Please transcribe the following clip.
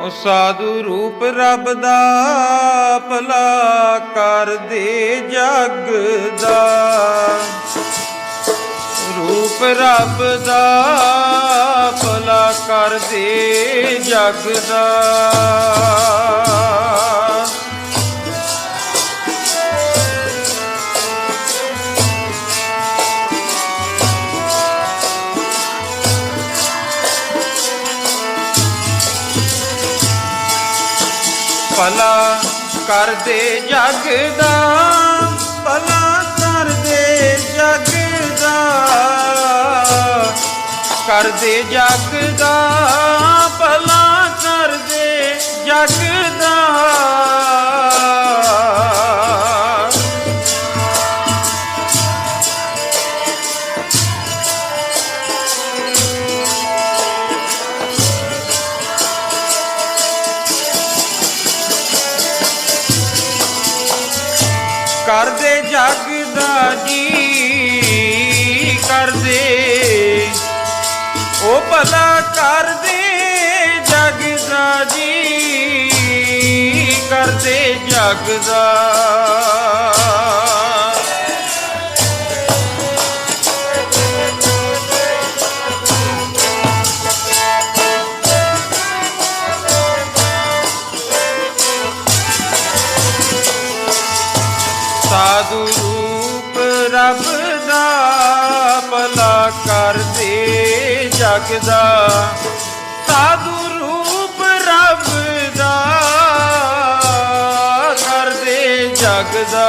ਉਹ ਸਾਧੂ ਰੂਪ ਰੱਬ ਦਾ ਭਲਾ ਕਰਦੇ ਜਗ ਦਾ ਰੂਪ ਰੱਬ ਦਾ ਭਲਾ ਕਰਦੇ ਜਗ ਦਾ ਭਲਾ ਕਰਦੇ ਜਗ ਦਾ ਭਲਾ ਕਰਦੇ ਜਗ ਦਾ ਕਰਦੇ ਜਗ ਦਾ ਭਲਾ ਕਰਦੇ ਜਗ ਦਾ ਕਰਦੇ ਜਗ ਦਾ ਜੀ, ਕਰਦੇ। ਉਹ ਭਲਾ ਕਰਦੇ ਜਗ ਦਾ ਜੀ, ਕਰਦੇ ਜਗ ਦਾ। ਸਾਧੂ ਰੂਪ ਰੱਬ ਦਾ ਭਲਾ ਕਰਦੇ ਜਗ ਦਾ ਸਾਧੂ ਰੂਪ ਰੱਬ ਦਾ ਕਰਦੇ ਜਗ ਦਾ